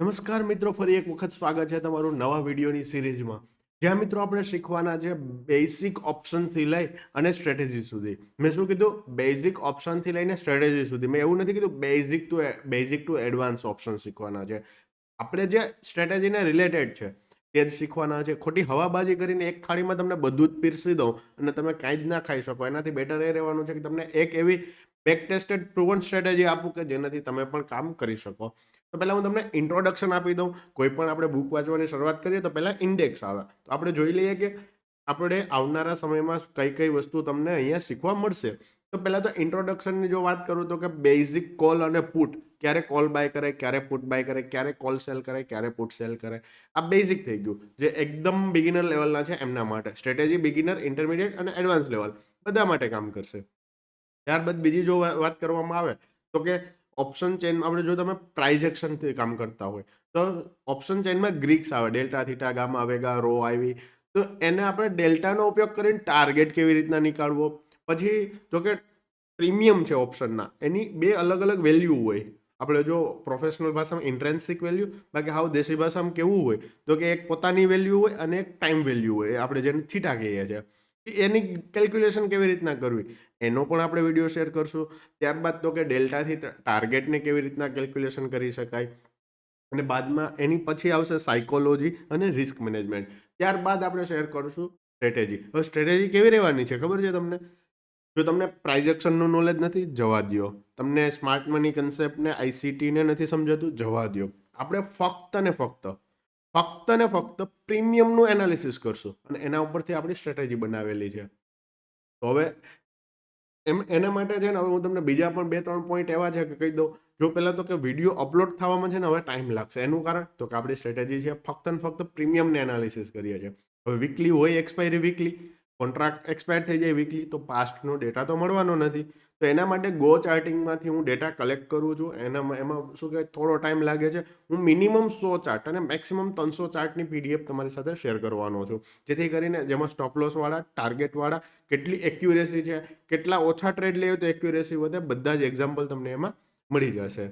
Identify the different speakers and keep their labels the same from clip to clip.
Speaker 1: નમસ્કાર મિત્રો, ફરી એક વખત સ્વાગત છે તમારું નવા વિડીયોની સિરીઝમાં. જ્યાં મિત્રો આપણે શીખવાના છે બેઝિક ઓપ્શનથી લઈ અને સ્ટ્રેટેજી સુધી. મેં શું કીધું? બેઝિક ઓપ્શનથી લઈને સ્ટ્રેટેજી સુધી. મેં એવું નથી કીધું basic to basic to advance option શીખવાના છે. આપણે જે સ્ટ્રેટેજીને રિલેટેડ છે, તે જ શીખવાના છે. ખોટી હવાબાજી કરીને એક થાળીમાં તમને બધું જ પીરસી દઉં અને તમે કાંઈ જ ના ખાઈ શકો. એનાથી બેટર એ રહેવાનું છે કે તમને એક એવી બેક ટેસ્ટેડ પ્રુવન સ્ટ્રેટેજી આપું કે જેનાથી તમે પણ કામ કરી શકો. તો પહેલાં હું તમને ઇન્ટ્રોડક્શન આપી દઉં. કોઈ પણ આપણે બુક વાંચવાની શરૂઆત કરીએ તો પહેલાં ઇન્ડેક્સ આવે. તો આપણે જોઈ લઈએ કે આપણે આવનારા સમયમાં કઈ કઈ વસ્તુ તમને અહીંયા શીખવા મળશે. તો પહેલાં તો ઇન્ટ્રોડક્શનની જો વાત કરું તો કે બેઝિક કોલ અને પુટ ક્યારે કોલ બાય કરે, ક્યારે પુટ બાય કરે, ક્યારે કોલ સેલ કરે, ક્યારે પુટ સેલ કરે. આ બેઝિક થઈ ગયું. જે એકદમ બિગિનર લેવલના છે એમના માટે. સ્ટ્રેટેજી બિગિનર ઇન્ટરમીડિયેટ અને એડવાન્સ લેવલ બધા માટે કામ કરશે. ત્યારબાદ બીજી જો વાત કરવામાં આવે તો કે ઓપ્શન ચેન આપણે જો તમે પ્રાઇઝેક્શનથી કામ કરતા હોય, તો ઓપ્શન ચેનમાં ગ્રીક્સ આવે delta theta gamma vega rho આવી તો એને આપણે ડેલ્ટાનો ઉપયોગ કરીને ટાર્ગેટ કેવી રીતના નીકાળવો? પછી જો કે પ્રીમિયમ છે ઓપ્શનના એની બે અલગ અલગ વેલ્યુ હોય. આપણે જો પ્રોફેશનલ ભાષામાં ઇન્ટ્રેન્સિક વેલ્યુ બાકી હાવ દેશી ભાષામાં કેવું હોય? તો કે એક પોતાની વેલ્યુ હોય અને એક ટાઈમ વેલ્યુ હોય આપણે જેને થીટા કહીએ છીએ. એની કેલ્ક્યુલેશન કેવી રીતના કરવી? એનો પણ આપણે વીડિયો શેર કરશું. ત્યારબાદ તો કે ડેલ્ટાથી ટાર્ગેટને કેવી રીતના કેલ્ક્યુલેશન કરી શકાય? અને બાદમાં એની પછી આવશે સાયકોલોજી અને રિસ્ક મેનેજમેન્ટ ત્યારબાદ આપણે શેર કરશું સ્ટ્રેટેજી હવે સ્ટ્રેટેજી કેવી રહેવાની છે? ખબર છે તમને? જો તમને પ્રાઇઝેક્શનનું નોલેજ નથી, જવા દ્યો. તમને સ્માર્ટ મની કન્સેપ્ટને આઈસીટીને નથી સમજાતું, જવા દ્યો. આપણે ફક્ત ને ફક્ત ફક્ત ને ફક્ત પ્રીમિયમનું એનાલિસિસ કરશું. અને એના ઉપરથી આપણી સ્ટ્રેટેજી બનાવેલી છે. તો હવે એમ, એના માટે છે ને, હવે હું તમને બીજા પણ બે, ત્રણ પોઈન્ટ એવા છે કે કહી દઉં. જો પહેલાં તો કે વીડિયો અપલોડ થવામાં છે ને, હવે ટાઈમ લાગશે. એનું કારણ તો કે આપણી સ્ટ્રેટેજી છે ફક્ત ને ફક્ત પ્રીમિયમને એનાલિસિસ કરીએ છીએ. હવે વીકલી હોય એક્સપાયરી વીકલી કોન્ટ્રાક્ટ એક્સપાયર થઈ જાય વીકલી તો પાસ્ટનો ડેટા તો મળવાનો નથી. તો એના માટે ગો ચાર્ટિંગમાંથી હું ડેટા કલેક્ટ કરું છું. એનામાં એમાં શું કહેવાય? થોડો ટાઈમ લાગે છે. હું મિનિમમ સો ચાર્ટ અને મેક્સિમમ ત્રણસો ચાર્ટની પીડીએફ તમારી સાથે શેર કરવાનો છું. જેથી કરીને જેમાં સ્ટોપ લોસવાળા ટાર્ગેટવાળા કેટલી એક્યુરેસી છે, કેટલા ઓછા ટ્રેડ લેવું તો એક્યુરેસી વધે, બધા જ એક્ઝામ્પલ તમને એમાં મળી જશે.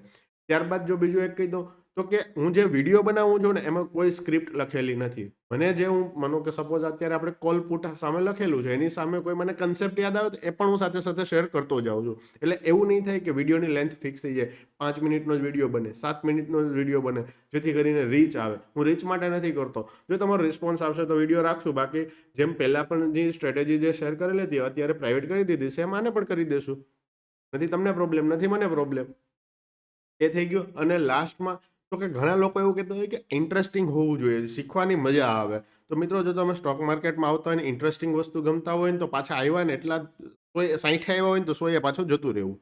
Speaker 1: ત્યારબાદ જો બીજું એક કહી દઉં તો કે હું જે વીડિયો બનાવું છું ને, એમાં કોઈ સ્ક્રિપ્ટ લખેલી નથી. મને જે હું, માનો કે સપોઝ અત્યારે આપણે કોલ પુટ સામે લખેલું છે, એની સામે કોઈ મને કન્સેપ્ટ યાદ આવે તો એ પણ હું સાથે સાથે શેર કરતો જાઉં છું. એટલે એવું નહીં થાય કે વિડીયોની લેન્થ ફિક્સ થઈ જાય. પાંચ મિનિટનો જ વીડિયો બને, સાત મિનિટનો જ વીડિયો બને, જેથી કરીને રીચ આવે. હું રીચ માટે નથી કરતો. જો તમારો રિસ્પોન્સ આવશે તો વીડિયો રાખશું. બાકી જેમ પહેલાં પણ જે સ્ટ્રેટેજી જે શેર કરેલી હતી, અત્યારે પ્રાઇવેટ કરી દીધી સેમ આને પણ કરી દેશું. નથી, તમને પ્રોબ્લેમ નથી મને પ્રોબ્લેમ એ થઈ ગયું. અને લાસ્ટમાં તો કે ઘણા લોકો એવું કહેતા હોય કે ઇન્ટરેસ્ટિંગ હોવું જોઈએ, શીખવાની મજા આવે. તો મિત્રો, જો તમે સ્ટોક માર્કેટમાં આવતા હોય ને ઇન્ટરેસ્ટિંગ વસ્તુ ગમતા હોય ને, તો પાછા આવ્યા ને એટલા કોઈ સાઠે આવ્યા હોય ને, તો સોએ પાછું જતું રહેવું.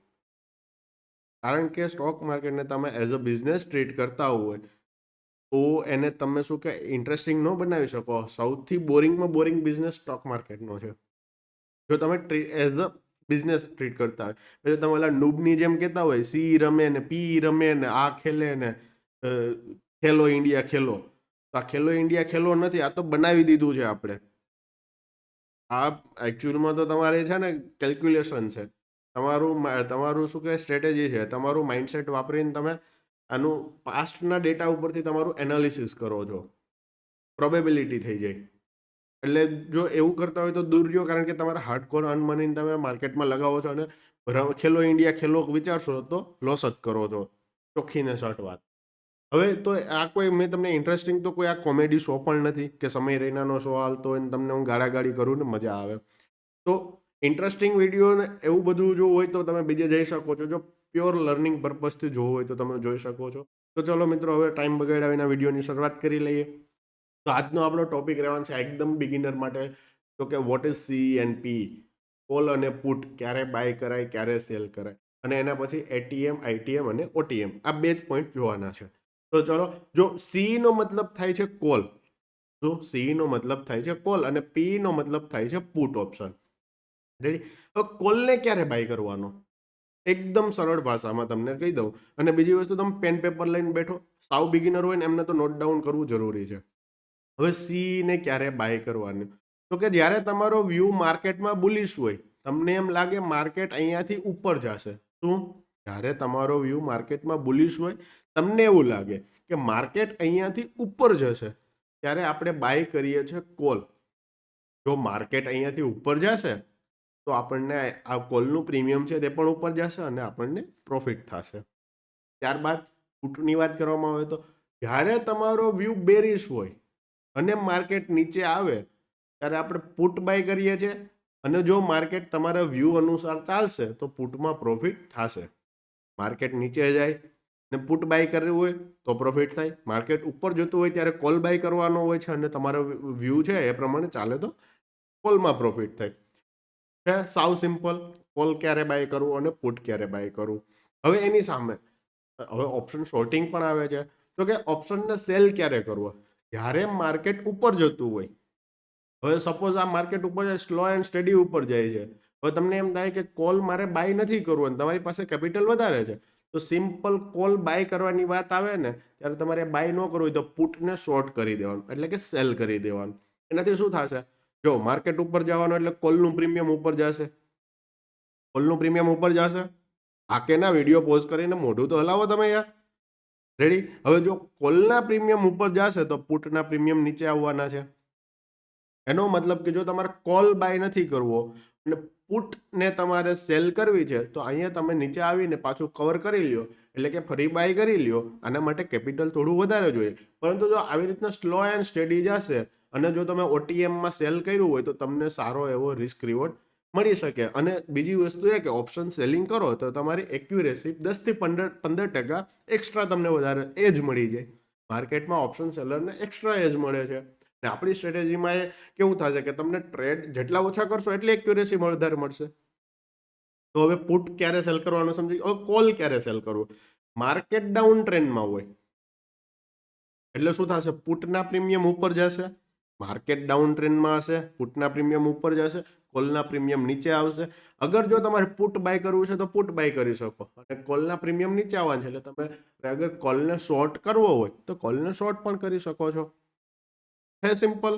Speaker 1: કારણ કે સ્ટોક માર્કેટને તમે એઝ અ બિઝનેસ ટ્રીટ કરતા હોય, તો એને તમે શું કે ઇન્ટરેસ્ટિંગ ન બનાવી શકો. સૌથી બોરિંગમાં બોરિંગ બિઝનેસ સ્ટોક માર્કેટનો છે. જો તમે એઝ અ બિઝનેસ ટ્રીટ કરતા હોય. પછી તમે ઓલા નૂબની જેમ કહેતા હોય, સી રમે ને, પી રમે ને, આ ખેલે ને ખેલો ઇન્ડિયા ખેલો. તો આ ખેલો ઇન્ડિયા ખેલો નથી, આ તો બનાવી દીધું છે આપણે. આ એકચ્યુઅલમાં તો તમારે છે ને કેલ્ક્યુલેશન છે. તમારું તમારું શું કહેવાય સ્ટ્રેટેજી છે. તમારું માઇન્ડસેટ વાપરીને તમે આનું પાસ્ટના ડેટા ઉપરથી તમારું એનાલિસિસ કરો છો. પ્રોબેબિલિટી થઈ જાય. એટલે જો એવું કરતા હોય તો દૂર રહ્યો, કારણ કે તમારા હાર્ડકોર અનમનીને તમે માર્કેટમાં લગાવો છો અને ખેલો ઇન્ડિયા ખેલો વિચારશો તો લોસ જ કરો છો. ચોખ્ખીને શર્ટ વાત. હવે તો આ કોઈ મેં તમને ઇન્ટરેસ્ટિંગ તો કોઈ આ કોમેડી શો પણ નથી કે સમય રૈનાનો શો હાલતો હોય ને તમને હું ગાળાગાળી કરું ને મજા આવે. તો ઇન્ટરેસ્ટિંગ વીડિયો ને એવું બધું જો હોય તો તમે બીજે જઈ શકો છો. જો પ્યોર લર્નિંગ પર્પઝથી જોવું હોય તો તમે જોઈ શકો છો. તો ચલો મિત્રો, હવે ટાઈમ બગાડ્યા વિના વિડીયોની શરૂઆત કરી લઈએ. તો આજનો આપણો ટોપિક રહેવાનો છે એકદમ બિગિનર માટે. તો કે what is C and P call અને પુટ ક્યારે બાય કરાય, ક્યારે સેલ કરાય? અને એના પછી એટીએમ આઈટીએમ અને ઓટીએમ આ બે જ પોઈન્ટ જોવાના છે. તો ચલો, જો સી નો મતલબ થાય છે કોલ, તો સી નો મતલબ થાય છે કોલ અને પી નો મતલબ થાય છે પુટ ઓપ્શન રેડી કોલને ક્યારે બાય કરવાનો? એકદમ સરળ ભાષામાં તમને કહી દઉં. અને બીજી વસ્તુ, તમે પેન પેપર લઈને બેઠો. સાવ બિગિનર હોય ને, એમને તો નોટ ડાઉન કરવું જરૂરી છે. હવે સી ને ક્યારે બાય કરવાની? તો કે જ્યારે તમારો વ્યૂ માર્કેટમાં બુલિશ હોય, તમને એમ લાગે માર્કેટ અહીંયાથી ઉપર જશે. શું? જ્યારે તમારો વ્યૂ માર્કેટમાં બુલિશ હોય તમને એવું લાગે કે માર્કેટ અહીંયાથી ઉપર જશે, ત્યારે આપણે બાય કરીએ છીએ કોલ જો માર્કેટ અહીંયાથી ઉપર જશે, તો આપણને આ કોલનું પ્રીમિયમ છે તે પણ ઉપર જશે અને આપણને પ્રોફિટ થશે. ત્યારબાદ પુટની વાત કરવામાં આવે તો, જ્યારે તમારો વ્યૂ બેરિશ હોય અને માર્કેટ નીચે આવે, ત્યારે આપણે પુટ બાય કરીએ છીએ અને જો માર્કેટ તમારા વ્યૂ અનુસાર ચાલશે, તો પુટમાં પ્રોફિટ થશે. માર્કેટ નીચે જાય ને પુટ બાય કરવું હોય તો પ્રોફિટ થાય. માર્કેટ ઉપર જતું હોય ત્યારે કોલ બાય કરવાનો હોય છે અને તમારો વ્યૂ છે એ પ્રમાણે ચાલે તો કોલમાં પ્રોફિટ થાય. છે? સાવ સિમ્પલ કોલ ક્યારે બાય કરવું અને પુટ ક્યારે બાય કરવું. હવે એની સામે, હવે ઓપ્શન શોર્ટિંગ પણ આવે છે. તો કે ઓપ્શનને સેલ ક્યારે કરવો? જ્યારે માર્કેટ ઉપર જતું હોય. હવે સપોઝ આ માર્કેટ ઉપર જાય સ્લો એન્ડ સ્ટડી ઉપર જાય છે. હવે તમને એમ થાય કે કોલ મારે બાય નથી કરવું અને તમારી પાસે કેપિટલ વધારે છે. તો સિમ્પલ કોલ બાય કરવાની વાત આવે ને, ત્યારે તમારે બાય ન કરવું હોય તો પુટને શોર્ટ કરી દેવાનું, એટલે કે સેલ કરી દેવાનું. એનાથી શું થશે? જો માર્કેટ ઉપર જવાનું એટલે કોલનું પ્રીમિયમ ઉપર જશે. કોલનું પ્રીમિયમ ઉપર જશે? આ કે ના વીડિયો પોઝ કરીને મોઢું તો હલાવો તમે યાર. રેડી હવે જો કોલના પ્રીમિયમ ઉપર જશે તો પુટના પ્રીમિયમ નીચે આવવાના છે. એનો મતલબ કે જો તમારે કોલ બાય નથી કરવો, અને પુટને તમારે સેલ કરવી છે, તો અહીંયા તમે નીચે આવીને પાછું કવર કરી લ્યો. એટલે કે ફરી બાય કરી લ્યો. આના માટે કેપિટલ થોડું વધારે જોઈએ. પરંતુ જો આવી રીતના સ્લો એન્ડ સ્ટેડી જશે અને જો તમે ઓટીએમમાં સેલ કર્યું હોય, તો તમને સારો એવો રિસ્ક રિવોર્ડ મળી શકે. અને બીજી વસ્તુ એ કે ઓપ્શન સેલિંગ કરો, તો તમારી એક્યુરેસી દસથી પંદર પંદર ટકા એક્સ્ટ્રા તમને વધારે એજ મળી જાય. માર્કેટમાં ઓપ્શન સેલરને એક્સ્ટ્રા એજ મળે છે. ને આપણી સ્ટ્રેટેજીમાં એ કેવું થશે કે તમને ટ્રેડ જેટલા ઓછા કરશો એટલી એક્યુરેસી વધારે મળશે. તો હવે પુટ ક્યારે સેલ કરવાનું સમજી હવે કોલ ક્યારે સેલ કરવું? માર્કેટ ડાઉન ટ્રેન્ડમાં હોય. એટલે શું થશે? પુટના પ્રીમિયમ ઉપર જશે. માર્કેટ ડાઉન ટ્રેન્ડમાં હશે. પુટના પ્રીમિયમ ઉપર જશે. કોલના પ્રીમિયમ નીચે આવશે. અગર જો તમારે પુટ બાય કરવું છે તો પુટ બાય કરી શકો. અને કોલના પ્રીમિયમ નીચે આવવાનું છે. એટલે તમે અગર કોલને શોર્ટ કરવો હોય તો કોલને શોર્ટ પણ કરી શકો છો. છે સિમ્પલ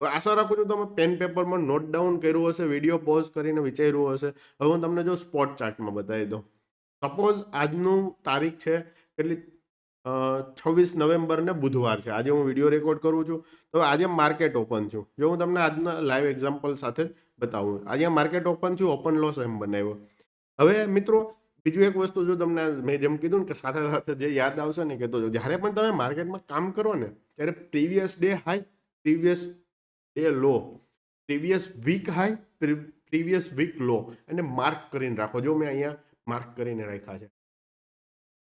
Speaker 1: આશા રાખું છું તમે પેન પેપરમાં નોટ ડાઉન કર્યું હશે વીડિયો પોઝ કરીને વિચાર્યું હશે. હવે હું તમને જો સ્પોટ ચાર્ટમાં બતાવી દઉં. સપોઝ આજનું તારીખ છે કેટલી છવ્વીસ નવેમ્બર ને બુધવાર છે. આજે હું વીડિયો રેકોર્ડ કરું છું. તો આજે માર્કેટ ઓપન છું જો હું તમને આજના લાઈવ એક્ઝામ્પલ સાથે બતાવું. આજે માર્કેટ ઓપન થયું ઓપન લોસ એમ બનાવ્યો. હવે મિત્રો બીજું એક વસ્તુ જો તમને મેં જેમ કીધું ને કે સાથે સાથે જે યાદ આવશે ને કે તો જ્યારે પણ તમે માર્કેટમાં કામ કરો ને, ત્યારે previous day high previous day low previous week high previous week low અને માર્ક કરીને રાખો. જો મેં અહીંયા માર્ક કરીને રાખ્યા છે.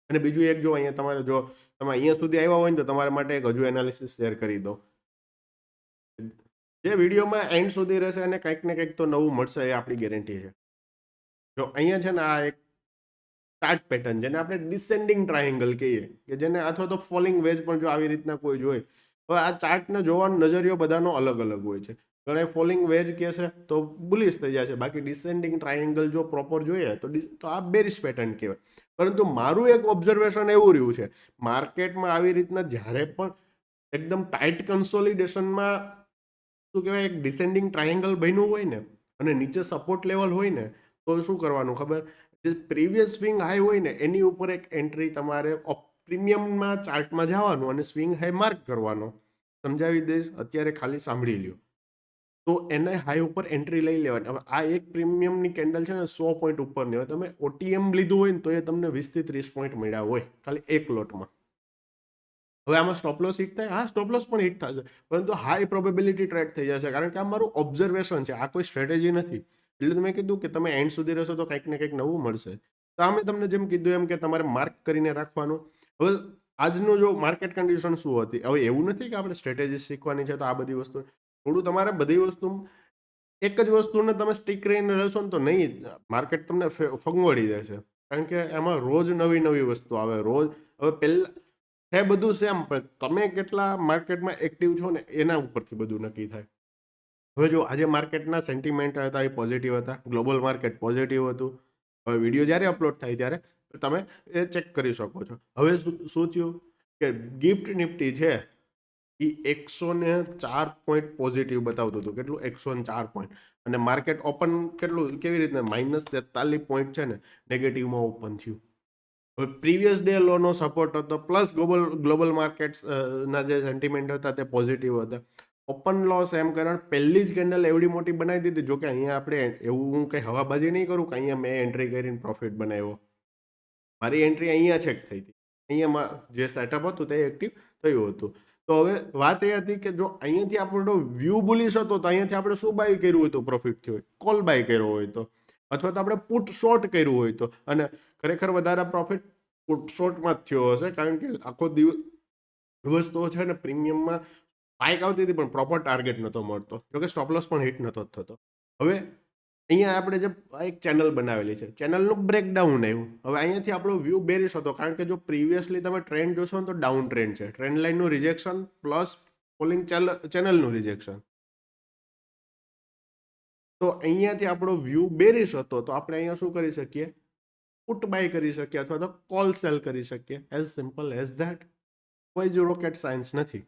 Speaker 1: અને બીજું એક જો અહીંયા તમારે જો તમે અહીંયા સુધી આવ્યા હોય ને તો તમારા માટે એક હજુ એનાલિસિસ શેર કરી દો જે વિડીયોમાં એન્ડ સુધી રહેશે અને કંઈક ને કંઈક તો નવું મળશે એ આપણી ગેરંટી છે. જો અહીંયા છે ને આ એક ચાર્ટ પેટર્ન જેને આપણે ડિસેન્ડિંગ ટ્રાયેંગલ કહીએ, કે જેને અથવા તો ફોલિંગ વેજ પણ જો આવી રીતના કોઈ જોઈએ હવે આ ચાર્ટને જોવાનો નજરિયો બધાનો અલગ અલગ હોય છે. ઘણા ફોલિંગ વેજ કહે છે, તો બુલિશ થઈ છે. બાકી ડિસેન્ડિંગ ટ્રાયેંગલ જો પ્રોપર જોઈએ, તો તો આ બેરિશ પેટર્ન કહેવાય. પરંતુ મારું એક ઓબ્ઝર્વેશન એવું રહ્યું છે, માર્કેટમાં આવી રીતના જ્યારે પણ એકદમ ટાઈટ કન્સોલિડેશનમાં શું કહેવાય, એક ડિસેન્ડિંગ ટ્રાયેંગલ બન્યું હોય ને, અને નીચે સપોર્ટ લેવલ હોય ને, તો શું કરવાનું ખબર? જે પ્રીવિયસ સ્વિંગ હાઈ હોય ને, એની ઉપર એક એન્ટ્રી તમારે પ્રીમિયમમાં ચાર્ટમાં જવાનું અને સ્વિંગ હાઈ માર્ક કરવાનો. સમજાવી દઈશ? અત્યારે ખાલી સાંભળી લ્યો. તો એને હાઈ ઉપર એન્ટ્રી લઈ લેવાની. હવે આ એક પ્રીમિયમની કેન્ડલ છે ને, સો પોઈન્ટ ઉપરની. હોય તમે ઓટીએમ લીધું હોય ને, તો એ તમને વીસથી ત્રીસ પોઈન્ટ મળ્યા હોય, ખાલી એક લોટમાં. હવે આમાં સ્ટોપલોસ હિટ થાય? હા સ્ટોપલોસ પણ હિટ થશે. પરંતુ હાઈ પ્રોબેબિલિટી ટ્રેક થઈ જશે. કારણ કે આ મારું ઓબ્ઝર્વેશન છે. આ કોઈ સ્ટ્રેટેજી નથી. એટલે મેં કીધું કે તમે એન્ડ સુધી રહેશો તો કંઈક ને કંઈક નવું મળશે. તો આ મેં તમને જેમ કીધું એમ કે તમારે માર્ક કરીને રાખવાનું. હવે આજનું જો માર્કેટ કન્ડિશન શું હતી? હવે એવું નથી કે આપણે સ્ટ્રેટેજી શીખવાની છે તો આ બધી વસ્તુ. થોડું તમારે બધી વસ્તુ એક જ વસ્તુને તમે સ્ટીક રહીને રહેશો ને તો નહીં માર્કેટ તમને ફંગવડી દેશે. કારણ કે એમાં રોજ નવી નવી વસ્તુ આવે, રોજ, હવે પહેલાં છે બધું સેમ પણ તમે કેટલા માર્કેટમાં એક્ટિવ છો ને એના ઉપરથી બધું નક્કી થાય. હવે જો આજે માર્કેટના સેન્ટિમેન્ટ હતા, એ પોઝિટિવ હતા, ગ્લોબલ માર્કેટ પોઝિટિવ હતું, હવે વીડિયો જ્યારે અપલોડ થાય ત્યારે તમે એ ચેક કરી શકો છો. હવે શું થયું કે ગિફ્ટ નિફ્ટી છે, એ એકસો ને ચાર પોઈન્ટ પોઝિટિવ બતાવતું હતું. કેટલું? એકસો ને ચાર પોઈન્ટ. અને માર્કેટ ઓપન કેટલું, કેવી રીતના? માઇનસ તેતાલીસ પોઈન્ટ છે ને, નેગેટિવમાં ઓપન થયું. હવે પ્રીવિયસ ડે લોનો સપોર્ટ હતો, પ્લસ ગ્લોબલ ગ્લોબલ માર્કેટ્સના જે સેન્ટિમેન્ટ હતા તે પોઝિટિવ હતા. ઓપન લોસ એમ કારણ પહેલી જ કેન્ડલ એવડી મોટી બનાવી દીધી. જો કે અહીંયા આપણે એવું હું કંઈ હવાબાજી નહીં કરું કે અહીંયા મેં એન્ટ્રી કરીને પ્રોફિટ બનાવ્યો. મારી એન્ટ્રી અહીંયા ચેક થઈ હતી. અહીંયા જે સેટઅપ હતું તે એક્ટિવ થયું હતું. તો હવે વાત એ હતી કે જો અહીંયાથી આપણો વ્યૂ બુલિશ હતો તો અહીંયાથી આપણે શું બાય કર્યું હોય તો પ્રોફિટ થયો કોલ બાય કર્યો હોય તો. અથવા તો આપણે પુટ શોર્ટ કર્યું હોય તો. અને ખરેખર વધારે પ્રોફિટ પુટ શોર્ટમાં જ થયો હશે કારણ કે આખો દિવસ તો છે ને પ્રીમિયમમાં સ્પાઇક આવતી હતી, પણ પ્રોપર ટાર્ગેટ નહોતો મળતો. જોકે સ્ટોપલોસ પણ હિટ નહોતો થતો. હવે અહીંયા આપણે જે એક ચેનલ બનાવેલી છે. ચેનલનું બ્રેકડાઉન આવ્યું. હવે અહીંયાથી આપણો વ્યૂ બેરીશ હતો. કારણ કે જો પ્રીવિયસલી તમે ટ્રેન્ડ જોશો ને તો ડાઉન ટ્રેન્ડ છે. ટ્રેન્ડ લાઇનનું રિજેક્શન પ્લસ ફોલિંગ ચેનલનું રિજેક્શન તો અહીંયાથી આપણો વ્યૂ બેરીશ હતો. તો આપણે અહીંયા શું કરી શકીએ? પુટ બાય કરી શકીએ અથવા તો કોલ સેલ કરી શકીએ. એઝ સિમ્પલ એઝ ધેટ કોઈ જ રોકેટ સાયન્સ નથી.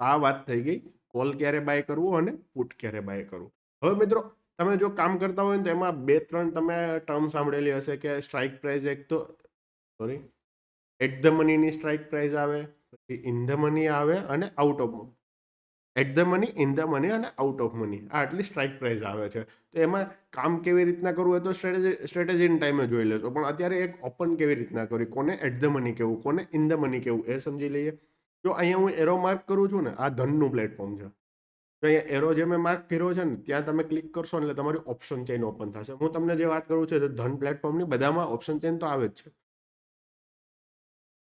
Speaker 1: આ વાત થઈ ગઈ. કોલ ક્યારે બાય કરવું અને પુટ ક્યારે બાય કરવું. હવે મિત્રો, તમે જો કામ કરતા હોય ને તો એમાં બે ત્રણ તમે ટર્મ સાંભળેલી હશે કે સ્ટ્રાઇક પ્રાઇઝ એક તો સોરી, એટ ધ મનીની સ્ટ્રાઇક પ્રાઇઝ આવે, પછી ઇન ધ મની આવે અને out of at the money, in the money અને આઉટ ઓફ મની. આ આટલી સ્ટ્રાઇક પ્રાઇઝ આવે છે. તો એમાં કામ કેવી રીતના કરવું એ તો સ્ટ્રેટેજી સ્ટ્રેટેજીન ટાઈમે જોઈ લેજો. પણ અત્યારે એક ઓપન કેવી રીતના કરવી? કોને એટ ધ મની કેવું, કોને ઇન ધ મની કેવું એ સમજી લઈએ. જો અહીંયા હું એરો માર્ક કરું છું ને, આ ધનનું પ્લેટફોર્મ છે. તો અહીંયા એરો જે મેં માર્ક કર્યો છે ને, ત્યાં તમે ક્લિક કરશો એટલે તમારી ઓપ્શન ચેન ઓપન થશે. હું તમને જે વાત કરું છું ધન પ્લેટફોર્મની બધામાં ઓપ્શન ચેન તો આવે જ છે.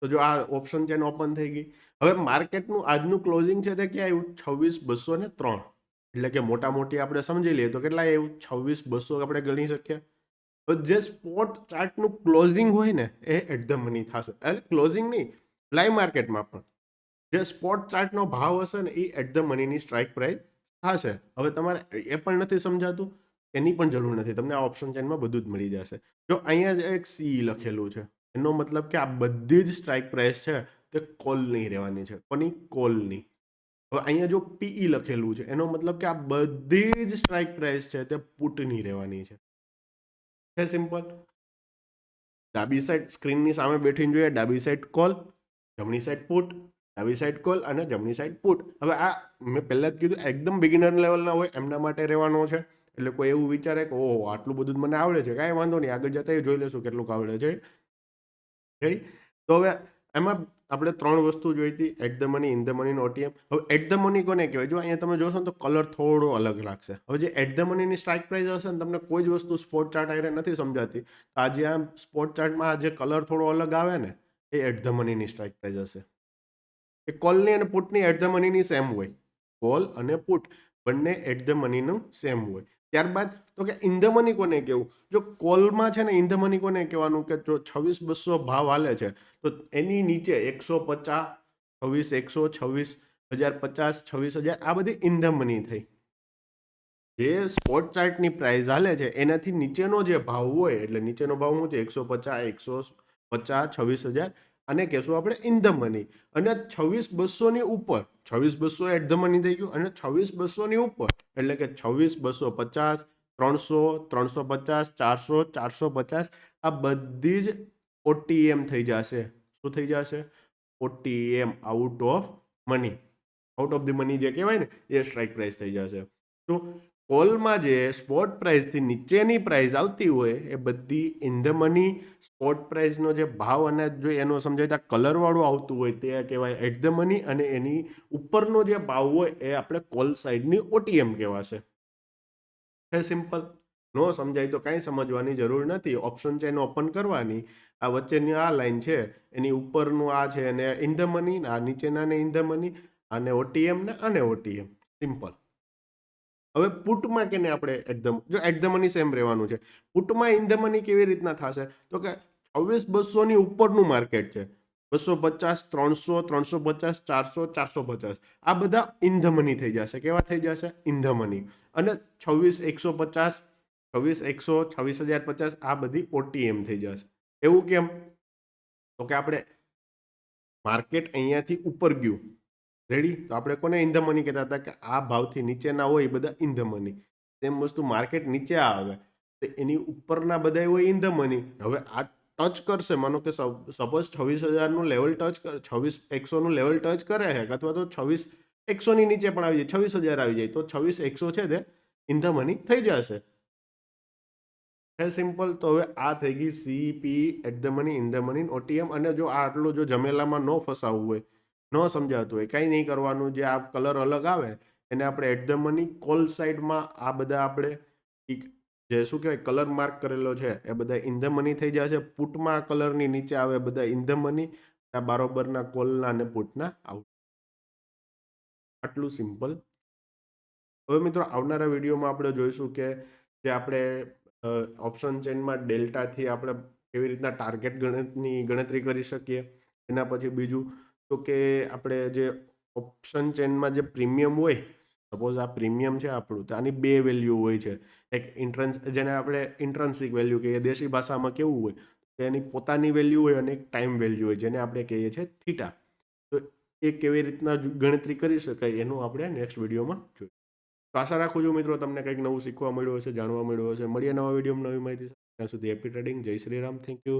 Speaker 1: તો જો આ ઓપ્શન ચેન ઓપન થઈ ગઈ. હવે માર્કેટનું આજનું ક્લોઝિંગ છે તે ક્યાં આવ્યું? છવ્વીસ બસો ને ત્રણ. એટલે કે મોટા મોટી આપણે સમજી લઈએ તો કેટલા એવું છવ્વીસ બસો આપણે ગણી શકીએ. જે સ્પોટ ચાર્ટનું ક્લોઝિંગ હોય ને, એ એટ ધ મની થશે. એટલે ક્લોઝિંગ નહીં લાઈવ માર્કેટમાં પણ. જે સ્પોટ ચાર્ટનો ભાવ હશે ને એ એટ ધ મનીની સ્ટ્રાઇક પ્રાઇસ થશે. હવે તમારે એ પણ નથી સમજાતું, એની પણ જરૂર નથી. તમને આ ઓપ્શન ચેનમાં બધું જ મળી જશે. જો અહીંયા જ એક સી લખેલું છે, એનો મતલબ કે આ બધી જ સ્ટ્રાઇક પ્રાઇસ છે, તે કોલની રહેવાની છે, કોની? કોલની હવે અહીંયા જો પીઈ લખેલું છે, એનો મતલબ કે આ બધી જ સ્ટ્રાઇક પ્રાઇસ છે, તે પુટની રહેવાની છે. છે સિમ્પલ ડાબી સાઈડ સ્ક્રીનની સામે બેઠીને જોઈએ, ડાબી સાઈડ કોલ જમણી સાઈડ પુટ ડાબી સાઈડ કોલ અને જમણી સાઈડ પુટ હવે આ મેં પહેલાં જ કીધું, એકદમ બિગિનર લેવલના હોય, એમના માટે રહેવાનો છે. એટલે કોઈ એવું વિચારે કે, ઓહો, આટલું બધું જ મને આવડે છે. કાંઈ વાંધો નહીં, આગળ જતા જોઈ લેશું કેટલું આવડે છે. રેડી તો હવે એમાં આપણે ત્રણ વસ્તુ જોઈ હતી at the money in the money OTM હવે એટ ધ મની કોને કહેવાય? જો અહીંયા તમે જોશો ને તો કલર થોડો અલગ લાગશે. હવે જે એટ ધ મનીની સ્ટ્રાઇક પ્રાઇસ હશે ને, તમને કોઈ જ વસ્તુ સ્પોટ ચાર્ટ આરે નથી સમજાતી. તો આજે આ સ્પોટ ચાર્ટમાં આ જે કલર થોડો અલગ આવે ને, એ એટ ધ મનીની સ્ટ્રાઇક પ્રાઇસ હશે. એ કોલની અને પુટની એટ ધ મનીની સેમ હોય. કોલ અને પુટ બંને એટ ધ મનીનું સેમ હોય. ત્યારબાદ તો કે ઇન ધ મની કોને કહેવું? જો કોલમાં છે ને ઇન ધ મની કોને કહેવાનું? કે જો છવ્વીસ બસો ભાવ હાલે છે, તો એની નીચે એકસો પચાસ, છવ્વીસ એકસો છવ્વીસ, હજાર પચાસ, છવ્વીસ હજાર, આ બધી ઇન ધ મની થઈ. જે સ્પોટ ચાર્ટની પ્રાઇસ હાલે છે, એનાથી નીચેનો જે ભાવ હોય, એટલે નીચેનો ભાવ શું છે? એકસો પચાસ એકસો પચાસ, છવ્વીસ હજાર અને કહેશું આપણે ઇન ધ મની અને છવ્વીસ બસોની ઉપર, છવ્વીસ બસો એટ ધ મની થઈ ગયું અને છવ્વીસ બસોની ઉપર, એટલે કે છવ્વીસ બસો પચાસ, ત્રણસો ત્રણસો પચાસ, ચારસો ચારસો પચાસ, આ બધી જ ઓટીએમ થઈ જશે. શું થઈ જશે? OTM out of money out of the money જે કહેવાય ને, એ સ્ટ્રાઇક પ્રાઇસ થઈ જશે. તો કોલમાં જે સ્પોટ પ્રાઇસથી નીચેની પ્રાઇસ આવતી હોય, એ બધી ઇન ધ મની સ્પોટ પ્રાઇસનો જે ભાવ અને જો એનો સમજાય ત્યાં કલરવાળું આવતું હોય તે કહેવાય એટ ધ મની અને એની ઉપરનો જે ભાવ હોય એ આપણે કોલ સાઈડની ઓટીએમ કહેવાશે. છે સિમ્પલ નો સમજાય તો કાંઈ સમજવાની જરૂર નથી. ઓપ્શન એને ઓપન કરવાની. આ વચ્ચેની આ લાઇન છે, એની ઉપરનું આ છે અને ઇન ધ મની આ નીચેના ને ઇન ધ મની આને ઓટીએમ ને આને ઓટીએમ સિમ્પલ હવે પુટમાં કેને આપણે એકદમ જો એટ ધ મની સેમ રહેવાનું છે. પુટમાં ઇન ધ મની કેવી રીતના થશે? તો કે છવ્વીસ બસોની ઉપરનું માર્કેટ છે. બસો પચાસ, ત્રણસો ત્રણસો પચાસ, ચારસો ચારસો પચાસ. આ બધા ઇન ધ મની થઈ જશે. કેવા થઈ જશે? ઇન ધ મની અને છવ્વીસ એકસો પચાસ, છવ્વીસ એકસો, છવ્વીસ હજાર પચાસ, આ બધી ઓટીએમ થઈ જશે. એવું કેમ? તો કે આપણે માર્કેટ અહીંયાથી ઉપર ગયું. રેડી તો આપણે કોને ઇન કહેતા હતા કે આ ભાવથી નીચેના હોય એ બધા ઇન તેમ વસ્તુ માર્કેટ નીચે આવે. તો એની ઉપરના બધા હોય ઇન હવે આ ટચ કરશે. માનો કે સપોઝ છવ્વીસ હજારનું લેવલ ટચ કર, છવ્વીસ એકસોનું લેવલ ટચ કરે છે, અથવા તો છવ્વીસ એકસોની નીચે પણ આવી જાય, છવ્વીસ હજાર આવી જાય, તો છવ્વીસ એકસો છે તે ઇન થઈ જશે. હે સિમ્પલ તો હવે આ થઈ ગઈ CP at the money in the money OTM અને જો આ આટલું જો જમેલામાં ન ફસાવવું હોય ન સમજાતું હોય, કાંઈ નહીં કરવાનું, જે આ કલર અલગ આવે, એને આપણે એટ ધ મની કોલ સાઈડમાં આ બધા આપણે જે શું કહેવાય, કલર માર્ક કરેલો છે, એ બધા ઇન ધ મની થઈ જશે. પુટમાં કલરની નીચે આવે બધા ઇન ધ મની બારોબરના કોલના અને પુટના આઉટ આટલું સિમ્પલ હવે મિત્રો, આવનારા વિડીયોમાં આપણે જોઈશું કે જે આપણે ઓપ્શન ચેનમાં ડેલ્ટાથી આપણે કેવી રીતના ટાર્ગેટ ગણતની ગણતરી કરી શકીએ, એના પછી બીજું તો કે આપણે જે ઓપ્શન ચેનમાં જે પ્રીમિયમ હોય સપોઝ આ પ્રીમિયમ છે આપણું, તો આની બે વેલ્યુ હોય છે. એક ઇન્ટ્રન્સ જેને આપણે ઇન્ટ્રન્સિક વેલ્યુ કહીએ, દેશી ભાષામાં કેવું હોય, તો એની પોતાની વેલ્યુ હોય અને એક ટાઈમ વેલ્યુ હોય, જેને આપણે કહીએ છીએ થીટા તો એ કેવી રીતના ગણતરી કરી શકાય, એનું આપણે નેક્સ્ટ વિડીયોમાં જોઈએ તો આશા રાખું છું મિત્રો, તમને કંઈક નવું શીખવા મળ્યું હશે, જાણવા મળ્યું હશે. મળીએ નવા વિડીયોમાં નવી માહિતી. ત્યાં સુધી હેપી ટ્રેડિંગ જય શ્રી રામ. Thank you